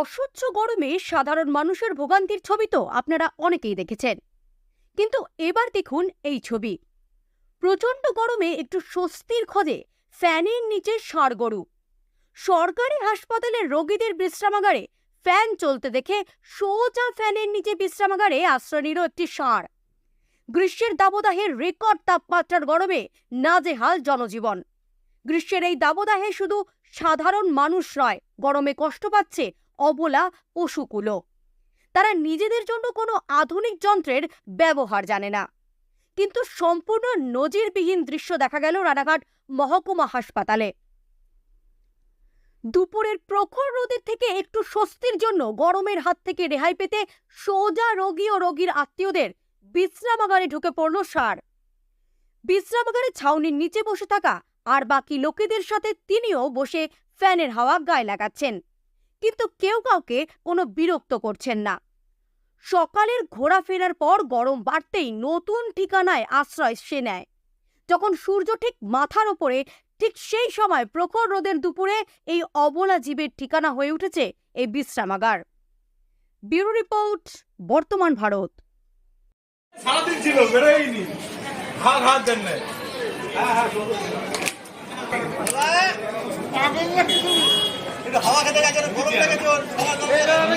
অসহ্য গরমে সাধারণ মানুষের ভোগান্তির ছবি তো আপনারা অনেকেই দেখেছেন। কিন্তু এবার দেখুন এই ছবি। প্রচণ্ড গরমে একটু স্বস্তির খোঁজে ফ্যানের নিচে ষাঁড় গরু। সরকারি হাসপাতালের রোগীদের বিশ্রামাগারে ফ্যান চলতে দেখে সোজা ফ্যানের নিচে বিশ্রামাগারে আশ্রয় নিল একটি ষাঁড় গ্রীষ্মের দাবদাহের রেকর্ড তাপমাত্রার গরমে নাজেহাল জনজীবন। গ্রীষ্মের এই দাবদাহে শুধু সাধারণ মানুষ নয়, গরমে কষ্ট পাচ্ছে অবলা পশুকুলো। তারা নিজেদের জন্য কোনো আধুনিক যন্ত্রের ব্যবহার জানে না। কিন্তু সম্পূর্ণ নজিরবিহীন দৃশ্য দেখা গেল রানাঘাট মহকুমা হাসপাতালে। দুপুরের প্রখর রোদের থেকে একটু স্বস্তির জন্য গরমের হাত থেকে রেহাই পেতে সোজা রোগী ও রোগীর আত্মীয়দের বিশ্রামাগারে ঢুকে পড়ল সার। বিশ্রামাগারে ছাউনির নিচে বসে থাকা আর বাকি লোকেদের সাথে তিনিও বসে ফ্যানের হাওয়া গায়ে লাগাচ্ছেন। কিন্তু কেউ কাউকে কোনো বিরক্ত করছেন না। সকালের ঘোরাফেরার পর গরম বাড়তেই নতুন ঠিকানায় আশ্রয় সে নেয়। যখন সূর্য ঠিক মাথার ওপরে ঠিক সেই সময় প্রখর রোদের দুপুরে এই অবলা জীবের ঠিকানা হয়ে উঠেছে এই বিশ্রামাগার। ব্যুরো রিপোর্ট বর্তমান ভারত। সারাদিন ছিল হাত গরম